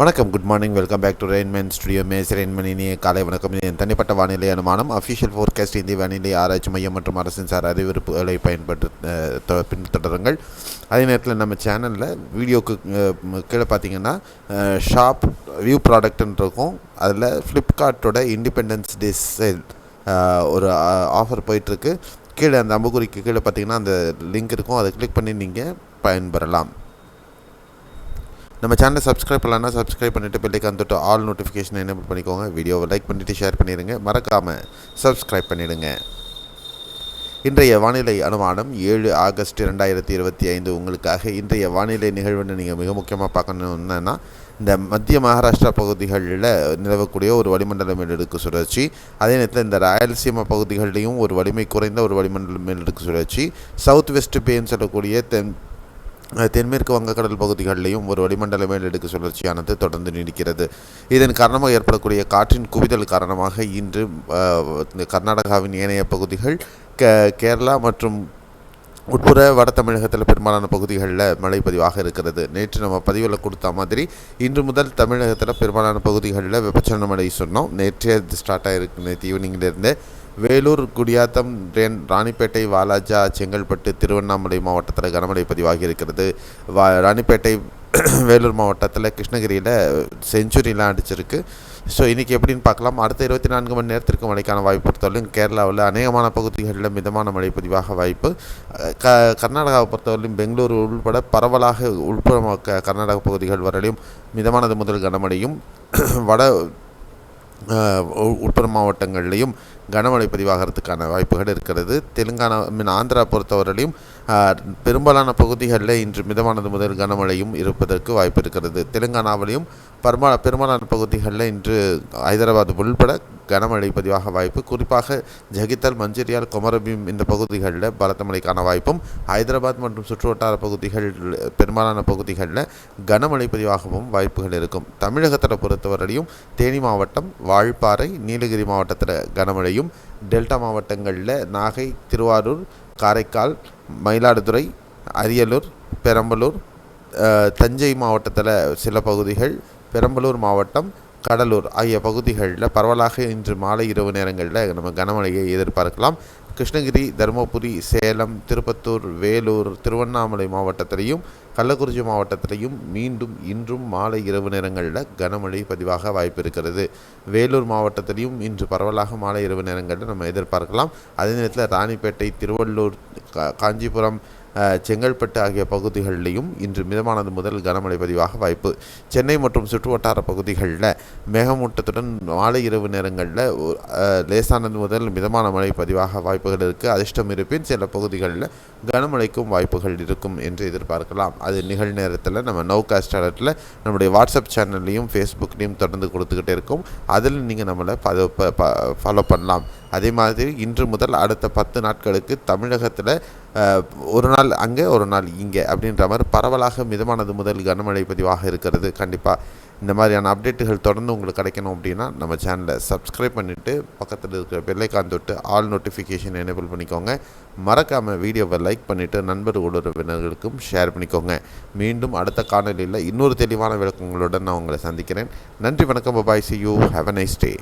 வணக்கம் good morning welcome back to Rainman studio maze Rainman இனிய காலை வணக்கம். என் தனிப்பட்ட வானிலை அனுமானம். அஃபிஷியல் ஃபோர்காஸ்ட் இந்திய வானிலை ஆராய்ச்சி மையம் மற்றும் அரசின் சார் அறிவிப்புகளை பயன்பட்டு பின்தொடருங்கள். அதே நேரத்தில் நம்ம சேனலில் வீடியோக்கு கீழே பார்த்தீங்கன்னா ஷாப் வியூ ப்ராடக்ட்னு இருக்கும். அதில் ஃப்ளிப்கார்ட்டோட இண்டிபெண்டன்ஸ் டே சேல் ஒரு ஆஃபர் போயிட்டுருக்கு. கீழே அந்த அம்புக்குறிக்கு கீழே பார்த்தீங்கன்னா அந்த லிங்க் இருக்கும். அதை கிளிக் பண்ணி நீங்கள் பயன்பெறலாம். நம்ம சேனலை சப்ஸ்கிரைப் பண்ணலன்னா சப்ஸ்கிரைப் பண்ணிவிட்டு பெல்லைக்கான் தொட்டு ஆல் நோட்டிஃபிகேஷன் எனேபிள் பண்ணிக்கோங்க. வீடியோவை லைக் பண்ணிவிட்டு ஷேர் பண்ணிடுங்க மறக்காமல் சப்ஸ்கிரைப் பண்ணிவிடுங்க இன்றைய வானிலை அனுமானம் ஏழு ஆகஸ்ட் ரெண்டாயிரத்தி இருபத்தி ஐந்து. உங்களுக்காக இன்றைய வானிலை நிகழ்வுன்னு நீங்கள் மிக முக்கியமாக பார்க்கணுன்னா இந்த மத்திய மகாராஷ்டிரா பகுதிகளில் நிலவக்கூடிய ஒரு வளிமண்டல மேலடுக்கு சுழற்சி அதே நேரத்தில் இந்த ராயலசீமா பகுதிகளிலையும் ஒரு வலிமை குறைந்த ஒரு வளிமண்டல மேலடுக்கு சுழற்சி சவுத் வெஸ்ட் பேன்னு சொல்லக்கூடிய தென் தென்மேற்கு வங்கக்கடல் பகுதிகளிலேயும் ஒரு வளிமண்டல மேலடுக்கு சுழற்சியானது தொடர்ந்து நீடிக்கிறது. இதன் காரணமாக ஏற்படக்கூடிய காற்றின் குவிதல் காரணமாக இன்று கர்நாடகாவின் ஏனைய பகுதிகள் கே கேரளா மற்றும் உட்புற வட தமிழகத்தில் பெரும்பாலான பகுதிகளில் மழை பதிவாக இருக்கிறது. நேற்று நம்ம பதிவில் கொடுத்த மாதிரி இன்று முதல் தமிழகத்தில் பெரும்பாலான பகுதிகளில் வெப்பச்சலன மழை சொன்னோம். நேற்றே ஸ்டார்ட் ஆகிருக்கு நேற்று ஈவினிங்லேருந்து வேலூர் குடியாத்தம் ராணிப்பேட்டை வாலாஜா செங்கல்பட்டு திருவண்ணாமலை மாவட்டத்தில் கனமழை பதிவாகி இருக்கிறது. வா ராணிப்பேட்டை வேலூர் மாவட்டத்தில் கிருஷ்ணகிரியில் செஞ்சுரிலாம் அடிச்சிருக்கு. ஸோ இன்றைக்கி எப்படின்னு பார்க்கலாம். அடுத்த இருபத்தி நான்கு மணி நேரத்திற்கு மழைக்கான வாய்ப்பு பொறுத்தவரையும் கேரளாவில் அநேகமான பகுதிகளில் மிதமான மழை பதிவாக வாய்ப்பு. க கர்நாடகாவை பொறுத்தவரையிலும் பெங்களூரு உள்பட பரவலாக உள்புற கர்நாடக பகுதிகள் வரையிலும் மிதமானது முதல் கனமழையும் வட உ- உட்புற மாவட்டங்கள்லேயும் கனமழை பதிவாகிறதுக்கான வாய்ப்புகள் இருக்கிறது. தெலுங்கானா மீன் ஆந்திரா பொறுத்தவரையிலும் பெரும்பாலான பகுதிகளில் இன்று மிதமானது முதல் கனமழையும் இருப்பதற்கு வாய்ப்பு இருக்கிறது. தெலுங்கானாவிலையும் பெரும்பால பெரும்பாலான பகுதிகளில் இன்று ஹைதராபாத் உள்பட கனமழை பதிவாக வாய்ப்பு. குறிப்பாக ஜகித்தல் மஞ்சரியால் குமரபீம் இந்த பகுதிகளில் பலத்த மழைக்கான வாய்ப்பும் ஹைதராபாத் மற்றும் சுற்றுவட்டார பகுதிகள் பெரும்பாலான பகுதிகளில் கனமழை பதிவாகவும் வாய்ப்புகள் இருக்கும். தமிழகத்தில் பொறுத்தவரையிலும் தேனி மாவட்டம் வால்பாறை நீலகிரி மாவட்டத்தில் கனமழையும் டெல்டா மாவட்டங்களில் நாகை திருவாரூர் காரைக்கால் மயிலாடுதுறை அரியலூர் பெரம்பலூர் தஞ்சை மாவட்டத்தில் சில பகுதிகள் பெரம்பலூர் மாவட்டம் கடலூர் ஆகிய பகுதிகளில் பரவலாக இன்று மாலை இரவு நேரங்களில் நம்ம கனமழையை எதிர்பார்க்கலாம். கிருஷ்ணகிரி தருமபுரி சேலம் திருப்பத்தூர் வேலூர் திருவண்ணாமலை மாவட்டத்திலையும் கள்ளக்குறிச்சி மாவட்டத்திலையும் மீண்டும் இன்றும் மாலை இரவு நேரங்களில் கனமழை பதிவாக வாய்ப்பு இருக்கிறது. வேலூர் மாவட்டத்திலையும் இன்று பரவலாக மாலை இரவு நேரங்களில் நம்ம எதிர்பார்க்கலாம். அதே நேரத்தில் ராணிப்பேட்டை திருவள்ளூர் கா- காஞ்சிபுரம் செங்கல்பட்டு ஆகிய பகுதிகளிலையும் இன்று மிதமானது முதல் கனமழை பதிவாக வாய்ப்பு. சென்னை மற்றும் சுற்றுவட்டார பகுதிகளில் மேகமூட்டத்துடன் மாலை இரவு நேரங்களில் லேசானது முதல் மிதமான மழை பதிவாக வாய்ப்புகள் இருக்குது அதிர்ஷ்டம் இருப்பின் சில பகுதிகளில் கனமழைக்கும் வாய்ப்புகள் இருக்கும் என்று எதிர்பார்க்கலாம். அது நிகழ்நேரத்தில் நம்ம நோகாஸ்ட் அலர்ட்டில் நம்முடைய வாட்ஸ்அப் சேனல்லையும் ஃபேஸ்புக்லேயும் தொடர்ந்து கொடுத்துக்கிட்டே இருக்கும். அதில் நீங்கள் நம்மளை ஃபாலோ பண்ணலாம். அதே மாதிரி இன்று முதல் அடுத்த பத்து நாட்களுக்கு தமிழகத்தில் ஒரு நாள் அங்கே ஒரு நாள் இங்கே அப்படின்ற மாதிரி பரவலாக மிதமானது முதல் கனமழை பதிவாக இருக்கிறது. கண்டிப்பாக இந்த மாதிரியான அப்டேட்டுகள் தொடர்ந்து உங்களுக்கு கிடைக்கணும் அப்படின்னா நம்ம சேனலை சப்ஸ்கிரைப் பண்ணிவிட்டு பக்கத்தில் இருக்கிற பெல்லைக்கான் தொட்டு ஆல் நோட்டிஃபிகேஷன் எனேபிள் பண்ணிக்கோங்க. மறக்காமல் வீடியோவை லைக் பண்ணிவிட்டு நண்பர் உறவினர்களுக்கும் ஷேர் பண்ணிக்கோங்க. மீண்டும் அடுத்த காணொலியில் இன்னொரு தெளிவான விளக்கங்களுடன் நான் உங்களை சந்திக்கிறேன். நன்றி வணக்கம் bye see you have a nice day